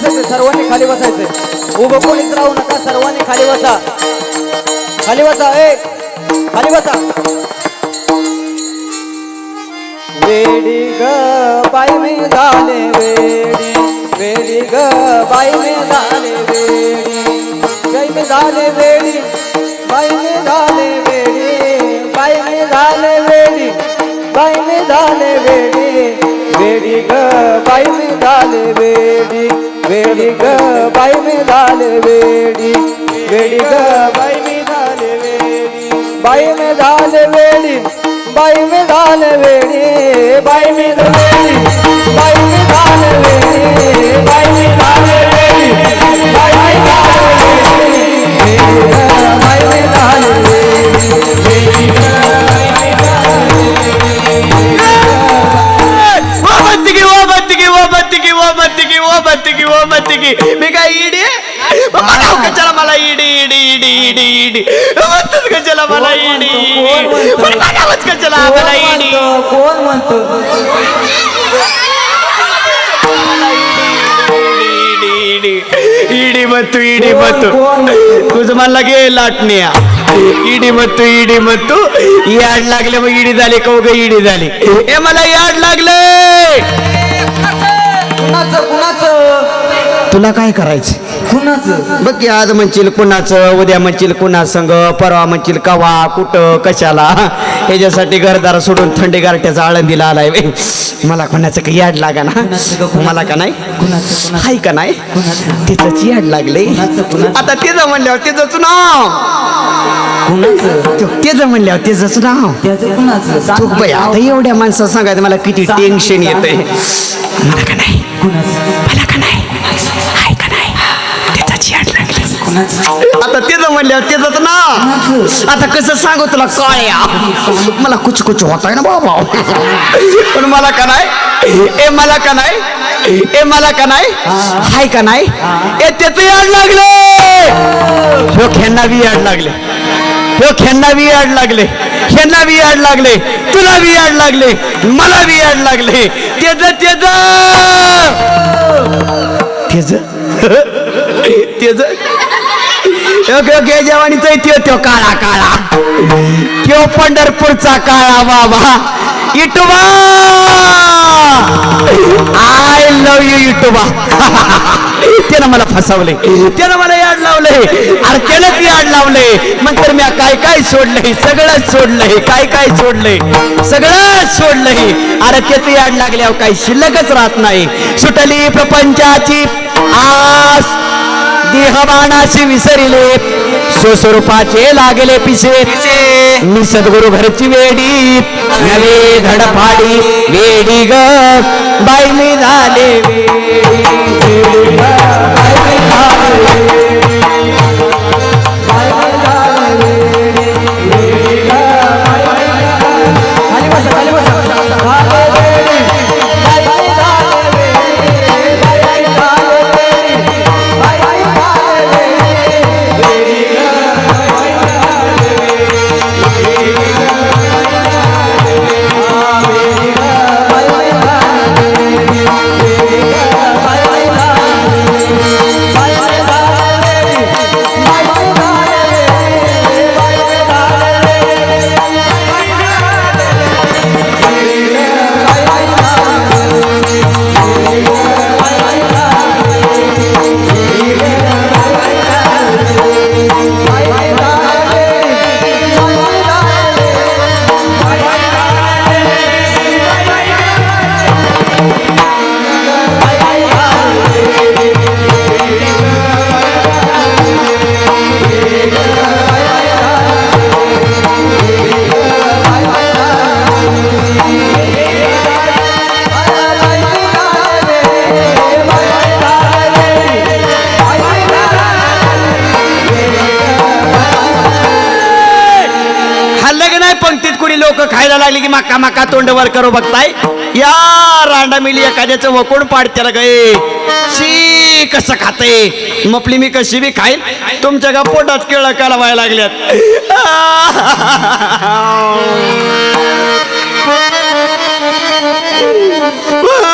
सर्वांनी खाली बसायचं. उभं कोणीच राहू नका सर्वांनी खाली बसा. खाली बसा ए खाली बसा. वेडी ग बाई मी झाले वेडी. वेडी ग बाई मी झाले वेडी. बाई मी झाले वेडी. बाई मी झाले वेडी. बाई मी झाले वेडी. बाई मी झाले वेडी. वेडी ग बाई मी झाले वेडी. वेडी ग बाई मी झाले वेडी वेडी ग बाई मी झाले वेडी बाई मी झाले वेडी बाई मी झाले वेडी बाई मी झाले वेडी बाई मी झाले वेडी बाई मी झाले बत्तिकी ओ बत्तिकी ओ बत्तिकी ओ बत्तिकी मी काय इडी कशाला मला ED ED ED ED ED म्हणतोच कशाला मला इडी पण नावच कशाला मला इडी कोण म्हणतो इडी मत्तू इडी मत्तू तुझं म्हणला गे लाटण्या इडी मत्तू इडी मत्तू याड लागले मग इडी झाली का उगा इडी झाली ए मला याड लागले कुणाचं कुणाचं? तुला काय करायचं? कुणाचं? बघ की आज म्हणशील कुणाचं उद्या म्हणशील कुणा संग परवा म्हणशील कवा कुठं कशाला? ह्याच्यासाठी घरदार सोडून थंडी गारट्याचा आळंदीला आलाय बे. मला कोणाचं काही याड लागा ना? मला का नाही? हाय का नाही? तिचंच याड लागले? आता तेच म्हणल्यावर तेच नाव. कुणाचं? तेच म्हणल्यावर तेच नाव. त्याचं कुणाचं? तू सांग. बाई आता एवढ्या माणसं सांगायचं मला किती टेन्शन. येतंय. मला का नाही? कुणाचं? मला आता तेच म्हणल्यावर तेच ना आता कसं सांगू तुला काळ्या. मला कुछ कुछ होत आहे ना बाबा. पण मला का नाही? ए मला का नाही? ए मला का नाही? हाय का नाही? ए त्याच याड लागले. हो खेळणा बी याड लागले. हो खेळणा बी याड लागले. ह्यांना बी याड लागले. तुला बी याड लागले. मला बी याड लागले. तेज तेज तेज जवानीचा त्यो त्यो काळा काळा. त्यो पंढरपूरचा काळा बाबा. Ithoba! I love you Ithoba. त्यानं मला फसवले. त्यानं मला याड लावले. अरे त्यानंच याड लावले. तर मी काय काय सोडलंय सगळंच सोडलंय काय काय सोडलंय सगळंच सोडलंय अरे त्याचं याड लागल्यावर काही शिल्लकच राहत नाही. सुटली प्रपंचाची आस. देहबाणाशी विसरिले. स्वस्वरूपाचे लागले पिसे. मी सद्गुरु घरची वेडी. नवे धडपाडी वेडी ग. मी झाले Yeah. लागली की मका मका तोंड वर करू बघताय? या रांडा मिली एखाद्याचं वकोण पाडत्याला गे शी कसं खाते? मपली मी कशी बी खाईन? तुमच्या का पोटात केळं काला व्हायला लागल्यात.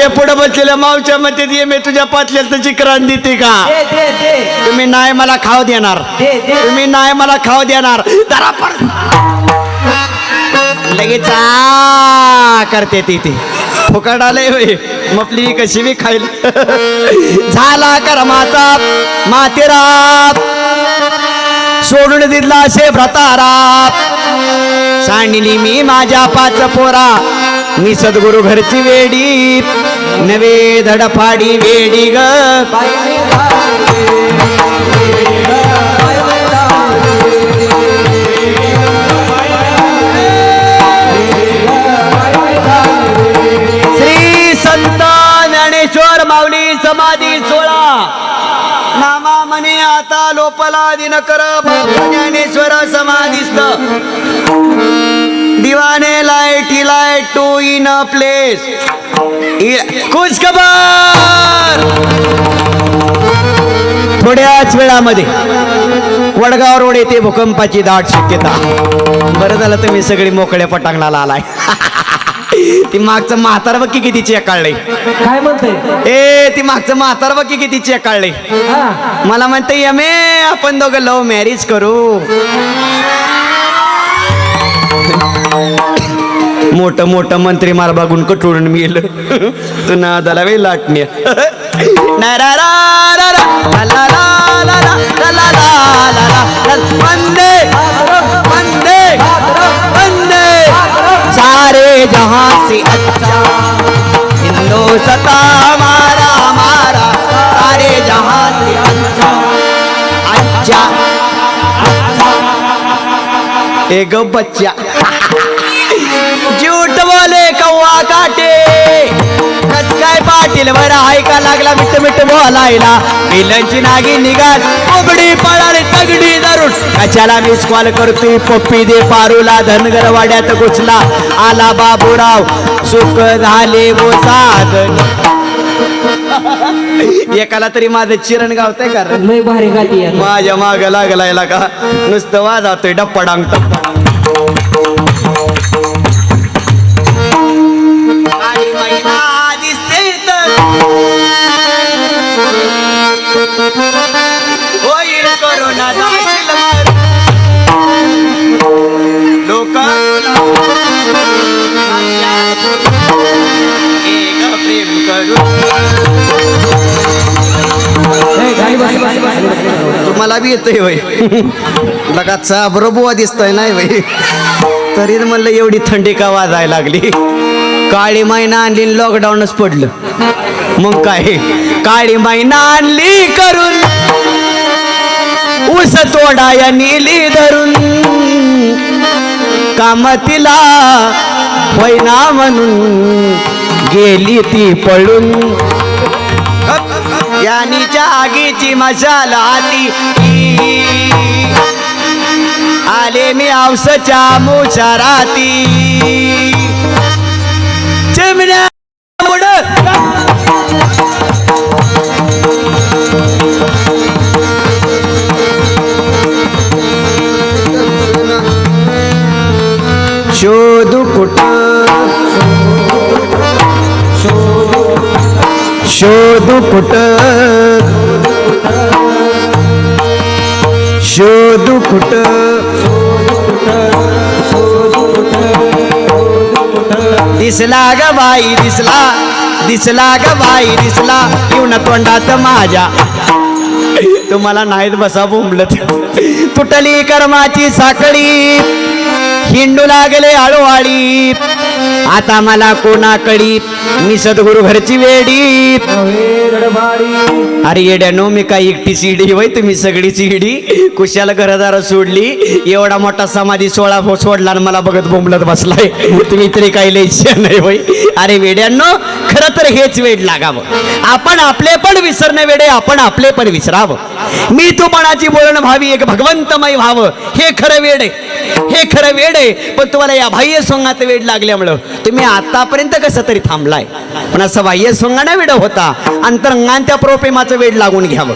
योग्य पुढे बसलेल्या मावच्या मध्ये ये मी तुझ्या पातल्यात चिकरान देते का? दे दे दे. तुम्ही नाही मला खाऊ देणार. दे दे. तुम्ही नाही मला खाऊ देणार. लगेच करते ती ती. फुकट होय. मपली कशी बी खाईल. झाला करमाचा मातेराप सोडून दिला असे भ्रताराप सांडली मी माझ्या पाच पोरा. मी सद्गुरु घरची वेडी नवे धडफाडी वेडी ग. श्री संत ज्ञानेश्वर माऊली समाधी सोळा. नामा म्हणे आता लोपला दिन कर ज्ञानेश्वर समाधीस्त दिवाने light he light to in a place. खुश खबर! थोड्याच वेळामध्ये वडगाव रोड येथे भूकंपाची दाट शक्यता. बरं झालं तुम्ही सगळी मोकळ्या पटांगणाला आलाय. ती मागचं म्हातार बघ किती चेकाळलंय काय म्हणते ए ती मागचं म्हातार बघ किती चेकाळलंय हा. मला म्हणते यमे आपण दोघं लव्ह मॅरेज करू. मोठं मोठं मंत्री मार बघून कटोळून मिल तू नादाला वेळ लाटणे वंदे वंदे वंदे सारे जहां से अच्छा हिंदू सता मारा मारा सारे जहां से अच्छा अच्छा एक बच्चा काटे. कस काय पाटील बरं ऐका लागला मिठ मिठ बोलायला? विलनची नागी निघाल कोबडी पळाली तगडी धरून. कशाला मिस कॉल करतोय? पप्पी दे पारूला धनगर वाड्यात घुसला. आला बाबूराव सुख झाले वो साधन. एकाला तरी माझं चिरण गावतंय का? लय भारी गाती माझ्या माग लागलाय का? नुसतं वाजवतोय डप्पा डांग होईल मला बी येतोय होय लगाचा बरोबर दिसतोय नाही भाई तरी म्हणलं एवढी थंडी का वाजायला लागली? काळी मैना आणली लॉकडाऊनच पडलं. मग काय? काळी मैना आणली करून ऊस तोडा या नीली धरून. कामतीला होईना म्हणून गेली ती पळून. यानीच्या आगीची मशाल आली. आले मी औसच्या मुशाराती. चिमण्या शोधू शोधू कुट शोधू कुट दिसला ग बाई दिसला. दिसला ग बाई दिसला. येऊन तोंडात माझ्या. तुम्हाला नाहीत बसा बोंबलत. तुटली कर्माची साखळी. हिंडू लागले आळूवाळी. आता मला कोणाकडी? मी सद्गुरु घरची वेडी. अरे येड्यानो मी काय एकटी सीडी होय तुम्ही सगळी सीडी? कुशाला घरदार सोडली. एवढा मोठा समाधी सोळा सोडला आणि मला बघत बोंबलत बसलाय. तुम्ही तरी काही लय नाही होय. अरे वेड्यांनो खरं तर हेच वेड लागावं. आपण आपले पण विसरणे वेडे आपण आपले पण विसरावं. मी तू पणाची बोलणं भावी एक भगवंतमय व्हावं. हे खरं वेड आहे. हे खरं वेड आहे पण तुम्हाला या बाह्य सोंगात वेड लागल्यामुळं तुम्ही आतापर्यंत कसं तरी थांबलाय. पण असं बाह्य सोंगाने वेड होता अंतरंगान त्या प्रोपेमाचं वेड लागून घ्यावं.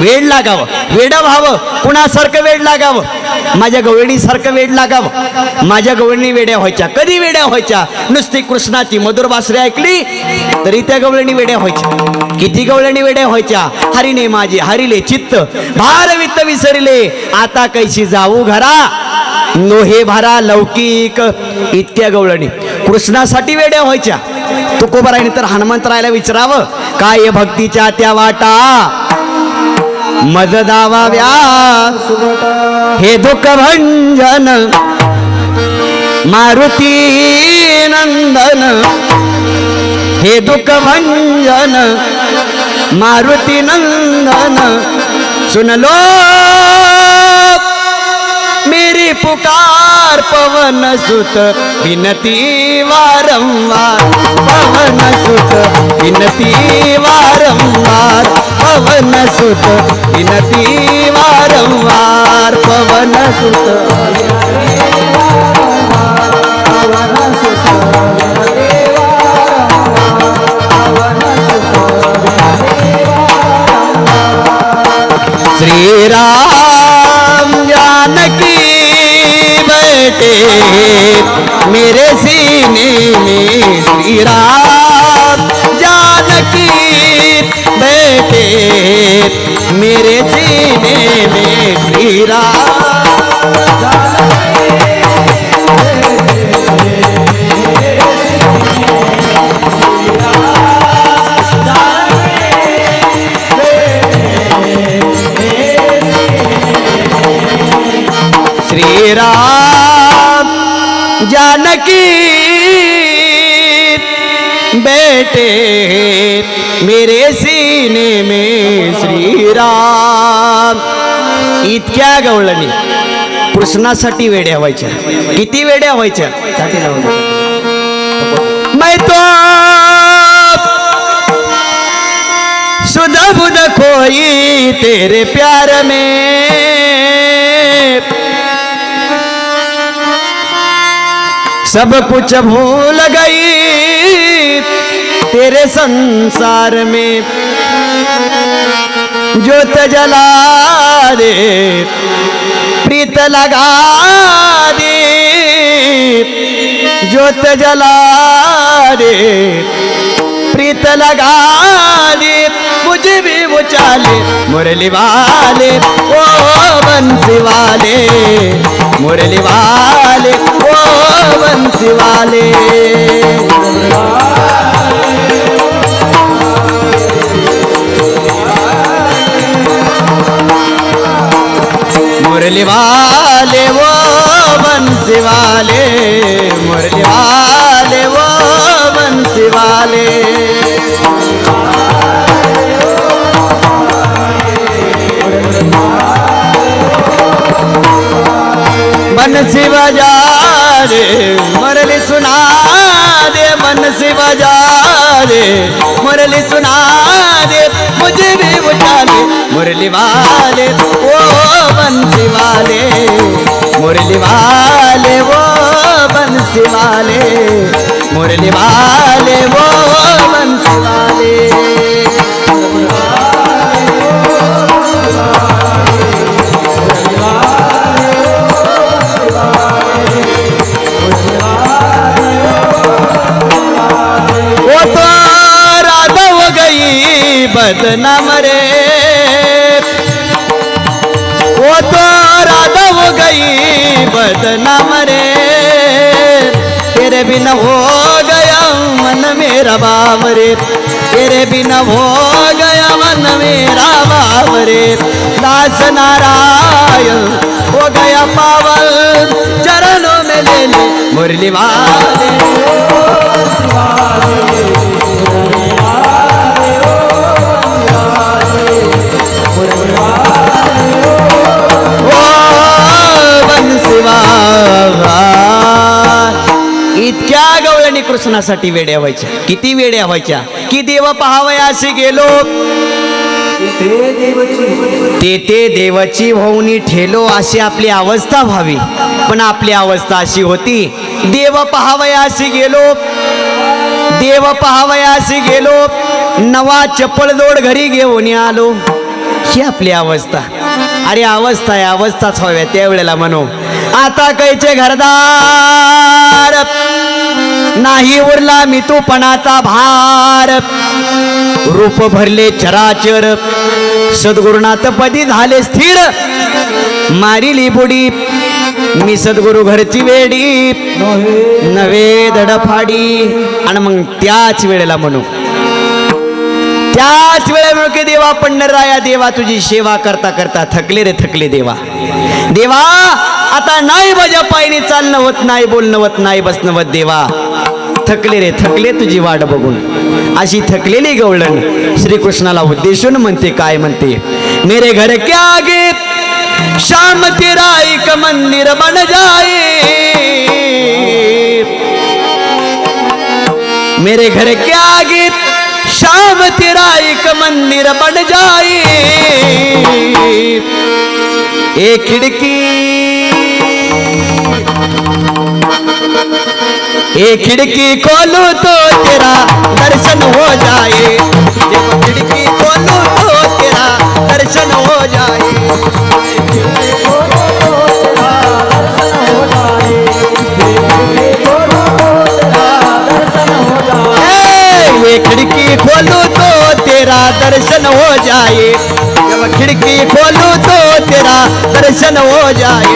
वेड लागावं वेड व्हावं कुणासारखं वेड लागावं? माझ्या गवळणीसारखं वेड लागावं? माझ्या गवळणी वेड्या व्हायच्या कधी वेड्या व्हायच्या? नुसती कृष्णाची मधुर बासरी ऐकली तरी त्या गवळणी वेड्या व्हायच्या. किती गवळणी वेड्या व्हायच्या? हरिने माझे हरिले चित्त भार वित्त विसरले. आता कैशी जाऊ घरा? नोहे भारा लौकिक इतक्या गवळणी. कृष्णासाठी वेड्या व्हायच्या. तुकोबरायने तर हनुमंतरायला विचारावं काय भक्तीच्या त्या वाटा? मज दावाव्या हे दुःख भंजन मारुती नंदन. हे दुःख भंजन मारुती नंदन. सुनलो पुकार पवन सुत विनती वारंवार। पवन सुत विनती वारंवार। पवन सुत विनती वारंवार। पवन सुत श्रीराम बैठे मेरे सीने में श्री राम। जानकी बैठे मेरे सीने में श्री बेटे मेरे सीने में श्री राम इतक्या गवळणी कृष्णासाठी वेड्या व्हायच्या. किती वेड्या व्हायच्या? मैं तो सुध बुध खोई तेरे प्यार में. सब कुछ भूल गई तेरे संसार में ज्योत जला दे प्रीत लगा दे ज्योत जला दे प्रीत लगा दे मुझे भी वो चाले मुरली वाले ओ बंसी वाले मुरली वाले ओ बंसी वाले मुरली वाले वो बंसी वाले, मुरली वाले वो बंसी वाले। बंसी बजा रे मुरली सुना दे बंसी बजा दे मुरली सुना दे मुझे भी उठा दे मुरली वाले वो बंसी वाले मुरली वाले वो बंसी वाले मुरली वाले वो बंसी वाले नाम रे. वो तो राधा हो गई बदनाम रे. तेरे बिना हो गया मन मेरा बाब रे. तेरे बिना हो गया मन मेरा बाब रे. दास नारायण हो गया पावल चरणों में ले ले मुरली वाले. इतक्या गवळणी कृष्णासाठी वेड्या व्हायच्या. किती वेड्या व्हायच्या? की देव पहावयाशी गेलो. ते तेथे देवाची भाऊनी ठेलो अशी आपली अवस्था व्हावी. पण आपली अवस्था अशी होती देव पहावयासी गेलो. देव पहावयासी गेलो. नवा चप्पल जोड घरी घेऊन आलो. ही आपली अवस्था. अरे अवस्था आहे अवस्थाच हव्या त्यावेळेला म्हणू. आता कैचे घरदार नाही उरला मी तू पणाचा भार. रूप भरले चराचर सद्गुरुनाथ पदी झाले स्थिर. मारिली बुडी मी सद्गुरु घरची वेडी. नव्हे नवे धडफाडी आणि मग त्याच वेळेला म्हणू. त्याच वेळेला देवा पंढरराया देवा तुझी सेवा करता करता थकले रे थकले देवा. देवा आता नाही माझ्या पायने चालणं होत नाही बोलणं होत नाही बसणं होत देवा. थकले रे थकले तुझी वाट बघून. अशी थकलेली गवळण श्रीकृष्णाला उद्देशून म्हणते काय म्हणते? मेरे घर के आगे श्याम तेरा एक मंदिर बन जाए. मेरे घर के आगे तेरा एक मंदिर बन जाए। एक खिड़की एक खिड़की खोलू तो तेरा दर्शन हो जाए। खिड़की खोलू तो तेरा दर्शन हो जाए। खिड़की खोलू तो तेरा दर्शन हो जाए। जब खिड़की खोलू तो तेरा दर्शन हो जाए।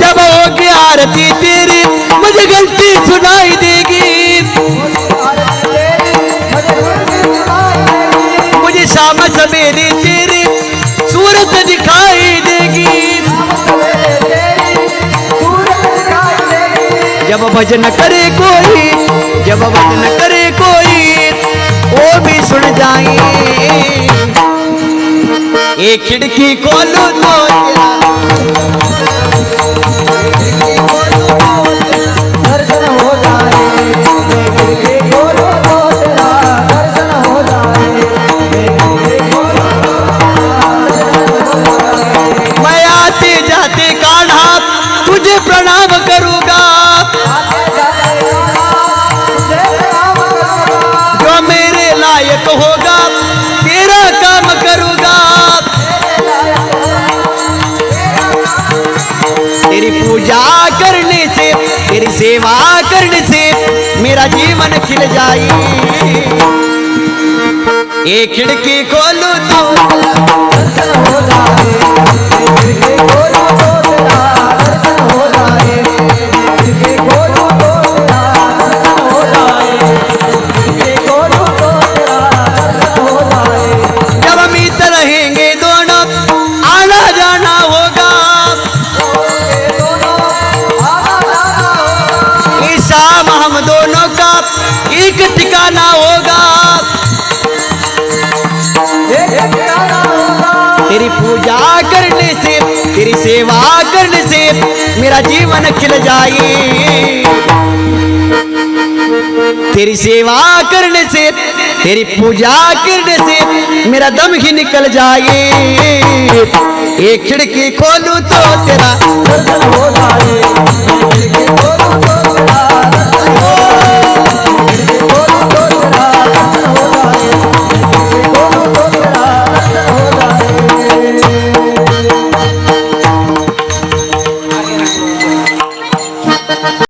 जब होगी आरती तेरी मुझे गलती सुनाई भजन करे कोई जब भजन करे कोई, वो भी सुन जाए। एक खिड़की खोलो तो करने से तेरी सेवा करने से मेरा जीवन खिल जाए एक खिड़की खोलू तो हो जाए खोलो तो हो जाए। तेरी पूजा करने से, तेरी सेवा करने से मेरा जीवन खिल जाए। तेरी सेवा करने से, तेरी पूजा करने से मेरा दम ही निकल जाए। एक खिड़की खोलू तो तेरा हो जाए।